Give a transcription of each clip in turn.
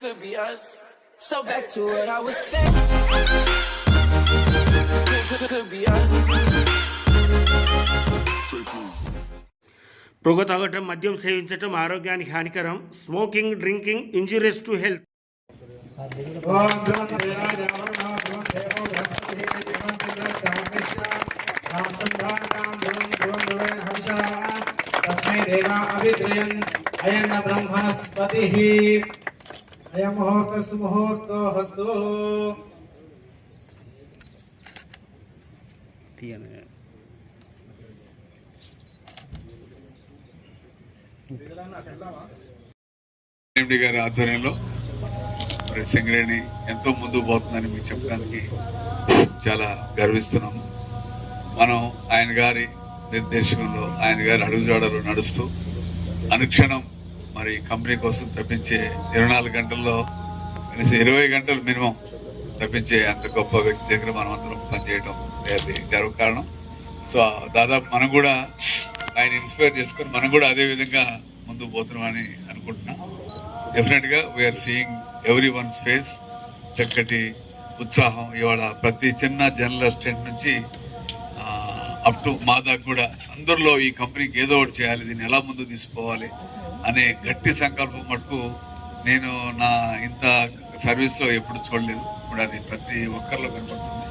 Could be us. So back to what I was saying. Could, be us. పొగ తాగటం మద్యం సేవించటం ఆరోగ్యానికి హానికరం smoking drinking injurious to health తస్మై దేవా అవిద్రయన్ అయన్న బ్రహ్మణస్పతిః అయం ముహూర్త హస్తు గారి ఆధ్వర్యంలో మరి సింగరేణి ఎంతో ముందుకు పోతుందని మీకు చెప్పడానికి చాలా గర్విస్తున్నాము. మనం ఆయన గారి నిర్దేశంలో ఆయన గారి అడుగుజాడలో నడుస్తూ అనుక్షణం మరి కంపెనీ కోసం తప్పించే ఇరవై నాలుగు గంటల్లో కనీసం ఇరవై గంటలు మినిమం తప్పించే అంత గొప్ప వ్యక్తి దగ్గర మనం అందరం పనిచేయడం అది గర్వకారణం సో దాదాపు మనం కూడా ఆయన ఇన్స్పైర్ చేసుకొని మనం కూడా అదే విధంగా ముందుకు పోతున్నామని అనుకుంటున్నాం. డెఫినెట్గా we are seeing everyone's face చక్కటి ఉత్సాహం. ఇవాళ ప్రతి చిన్న జనరల్ అసిస్టెంట్ నుంచి అప్ టు మా దాకా కూడా అందరిలో ఈ కంపెనీకి ఏదో ఒకటి చేయాలి దీన్ని ఎలా ముందు తీసుకోవాలి అనే గట్టి సంకల్పం మటుకు నేను నా ఇంత సర్వీస్లో ఎప్పుడు చూడలేదు. ఇప్పుడు అది ప్రతి ఒక్కరిలో కనపడుతుంది.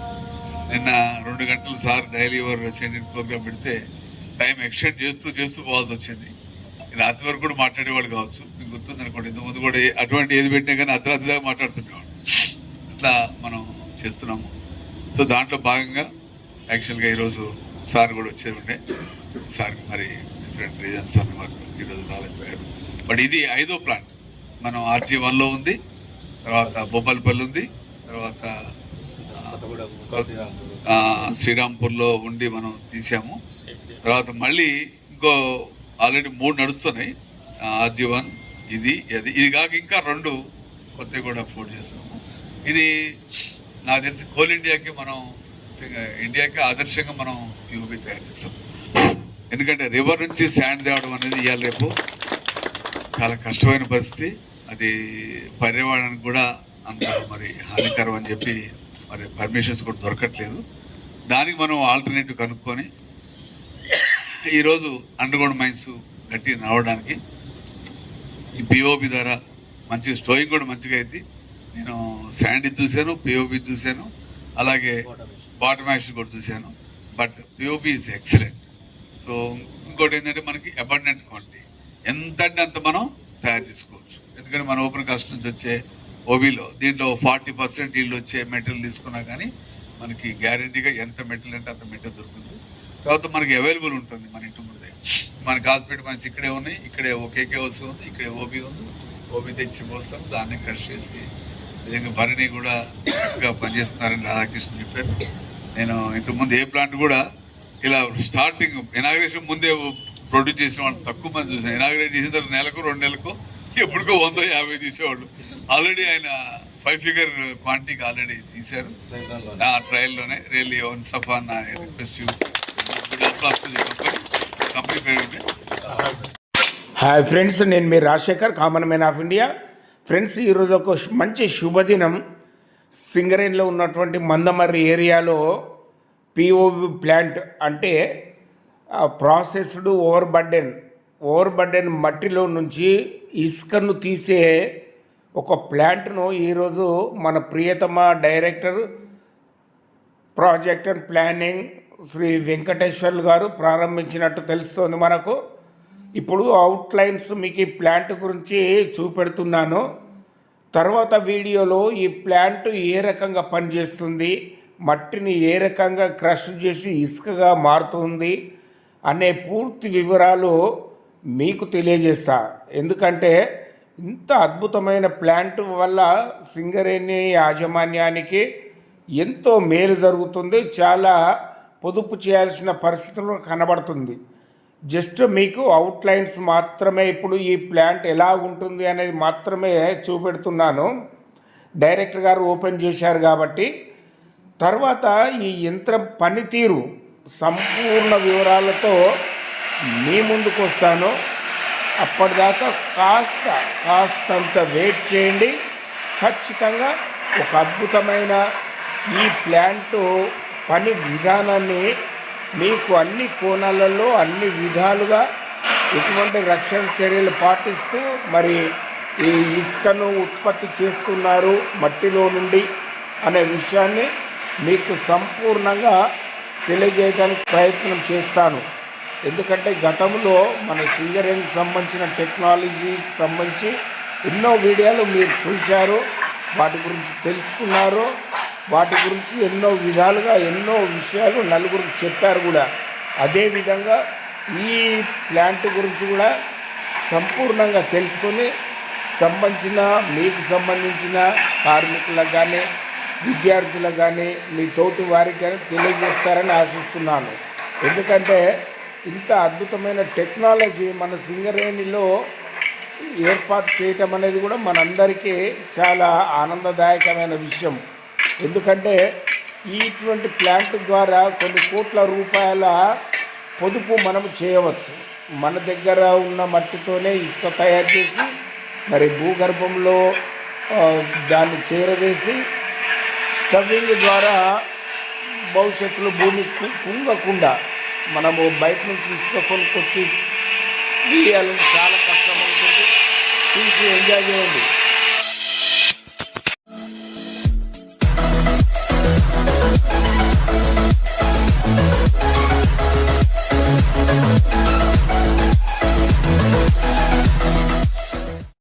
నిన్న రెండు గంటలు sir daily over sending program పెడితే టైం ఎక్స్టెండ్ చేస్తూ చేస్తూ పోవాల్సి వచ్చింది. రాత్రి వరకు కూడా మాట్లాడేవాళ్ళు కావచ్చు. మీకు గుర్తుంది అనుకోండి ఇంతకుముందు ముందు కూడా అటువంటి ఏది పెట్టినా కానీ అర్ధరాత్రి దాకా మాట్లాడుతుండేవాళ్ళు. అట్లా మనం చేస్తున్నాము. సో దాంట్లో భాగంగా యాక్చువల్గా ఈరోజు సార్ కూడా వచ్చే ఉండే. సార్ మరి డిఫరెంట్ రీజన్స్తో వారు ఈరోజు రాలేకపోయారు బట్ ఇది ఐదో ప్లాంట్ మనం ఆర్జీ వన్లో ఉంది తర్వాత బొబ్బల్పల్లి ఉంది తర్వాత శ్రీరాంపూర్లో ఉండి మనం తీసాము. తర్వాత మళ్ళీ ఇంకో ఆల్రెడీ మూడు నడుస్తున్నాయి. ఆర్జీ వన్ ఇది అది. ఇది కాక ఇంకా రెండు కొత్తవి కూడా పోటీ చేస్తున్నాము. ఇది నాకు తెలిసి కోల్ ఇండియాకి మనం ఇండియాకి ఆదర్శంగా మనం యూబీ తయారు చేస్తాం. ఎందుకంటే రివర్ నుంచి శాండ్ తేవడం అనేది ఇవాళ రేపు. చాలా కష్టమైన పరిస్థితి. అది పర్యావరణానికి కూడా అంత మరి హానికరం అని చెప్పి మరి పర్మిషన్స్ కూడా దొరకట్లేదు. దానికి మనం ఆల్టర్నేటివ్ కనుక్కొని ఈరోజు అండర్గ్రౌండ్ మైన్స్ గట్టి నడవడానికి ఈ పిఓపి ద్వారా మంచి స్టోయింగ్ కూడా మంచిగా అయింది. నేను శాండ్ చూశాను పిఓపి చూశాను. అలాగే బాటమ్ యాక్షన్ కూడా చూశాను but POP is excellent so ఇంకోటి ఏంటంటే మనకి అబండెంట్ క్వాంటిటీ ఎంత అంటే అంత మనం తయారు చేసుకోవచ్చు. ఎందుకంటే మన ఓపెన్ కాస్ట్ నుంచి వచ్చే ఓబీలో దీంట్లో ఫార్టీ పర్సెంట్ వీళ్ళు వచ్చే మెటీరియల్ తీసుకున్నా కానీ మనకి గ్యారంటీగా ఎంత మెటీరియల్ అంటే అంత మెటీరియల్ దొరుకుతుంది. తర్వాత మనకి అవైలబుల్ ఉంటుంది మన ఇంటి ముందే. మనకి హాస్పిటల్ మైన్స్ ఇక్కడే ఉన్నాయి ఇక్కడే ఓకేకే వస్తు ఉంది ఇక్కడే ఓబీ ఉంది. ఓబీ తెచ్చి పోస్తాం దాన్ని క్రష్ చేసి నిజంగా భరణి కూడా చక్కగా పనిచేస్తున్నారని రాధాకృష్ణ చెప్పారు. నేను ఇంతకుముందు ఏ ప్లాంట్ కూడా ఇలా స్టార్టింగ్ ఇనాగ్రేషన్ ముందే ప్రొడ్యూస్ చేసిన వాళ్ళు తక్కువ మంది చూసాను ఇనాగ్రేట్ చేసిన తర్వాత నెలకు రెండు నెలలకు ఎప్పటికో వంద యాభై తీసేవాళ్ళు. ఆల్రెడీ ఆయన ఫైవ్ ఫిగర్ క్వాంటిటీకి ఆల్రెడీ తీశారు. ఆ ట్రయల్లోనే రియల్లీ ఓన్ సఫాన్ రిక్వెస్ట్ కంపెనీ పేరు హాయ్ ఫ్రెండ్స్ నేను మీ Rajashekar common man of India friends ఈరోజు ఒక మంచి శుభదినం. సింగరేణిలో ఉన్నటువంటి మందమర్రి ఏరియాలో పిఓబి ప్లాంట్ అంటే processed over burden over burden మట్టిలో నుంచి ఇసుకను తీసే ఒక ప్లాంట్ను ఈరోజు మన ప్రియతమ director project and planning Shri Venkateswarlu garu ప్రారంభించినట్టు తెలుస్తోంది మనకు. ఇప్పుడు అవుట్లైన్స్ మీకు ఈ ప్లాంట్ గురించి చూపెడుతున్నాను. తర్వాత వీడియోలో ఈ ప్లాంట్ ఏ రకంగా పనిచేస్తుంది మట్టిని ఏ రకంగా క్రష్ చేసి ఇసుకగా మారుతుంది అనే పూర్తి వివరాలు మీకు తెలియజేస్తా. ఎందుకంటే ఇంత అద్భుతమైన ప్లాంట్ వల్ల సింగరేణి యాజమాన్యానికి ఎంతో మేలు జరుగుతుంది చాలా పొదుపు చేయాల్సిన పరిస్థితులు కనబడుతుంది. జస్ట్ మీకు అవుట్లైన్స్ మాత్రమే ఇప్పుడు ఈ ప్లాంట్ ఎలా ఉంటుంది అనేది మాత్రమే చూపెడుతున్నాను. డైరెక్టర్ గారు ఓపెన్ చేశారు కాబట్టి. తర్వాత ఈ యంత్రం పనితీరు సంపూర్ణ వివరాలతో మీ ముందుకు వస్తాను. అప్పటిదాకా కాస్త కాస్తంత వెయిట్ చేయండి. ఖచ్చితంగా ఒక అద్భుతమైన ఈ ప్లాంట్ పని విధానాన్ని మీకు అన్ని కోణాలలో అన్ని విధాలుగా ఎటువంటి రక్షణ చర్యలు పాటిస్తూ మరి ఈ ఇసుకను ఉత్పత్తి చేస్తున్నారు మట్టిలో నుండి అనే విషయాన్ని మీకు సంపూర్ణంగా తెలియజేయడానికి ప్రయత్నం చేస్తాను. ఎందుకంటే గతంలో మన సింగరేణికి సంబంధించిన టెక్నాలజీకి సంబంధించి ఎన్నో వీడియోలు మీరు చూశారు వాటి గురించి తెలుసుకున్నారు. వాటి గురించి ఎన్నో విధాలుగా ఎన్నో విషయాలు నలుగురికి చెప్పారు కూడా. అదేవిధంగా ఈ ప్లాంట్ గురించి కూడా సంపూర్ణంగా తెలుసుకొని సంబంధించిన మీకు సంబంధించిన కార్మికులకు కానీ విద్యార్థులకు కానీ మీ తోటి వారికి కానీ తెలియజేస్తారని ఆశిస్తున్నాను. ఎందుకంటే ఇంత అద్భుతమైన టెక్నాలజీ మన సింగరేణిలో ఏర్పాటు చేయటం అనేది కూడా మనందరికీ చాలా ఆనందదాయకమైన విషయం. ఎందుకంటే ఇటువంటి ప్లాంట్ ద్వారా కొన్ని కోట్ల రూపాయల పొదుపు మనం చేయవచ్చు. మన దగ్గర ఉన్న మట్టితోనే ఇసుక తయారు చేసి మరి భూగర్భంలో దాన్ని చేరవేసి స్టవింగ్ ద్వారా భవిష్యత్తులో భూమి కుంగకుండా మనము బయట నుంచి ఇసుక కొనుక్కొచ్చి తీయాలని చాలా కష్టం అవుతుంది చూసి ఎంజాయ్ చేయండి.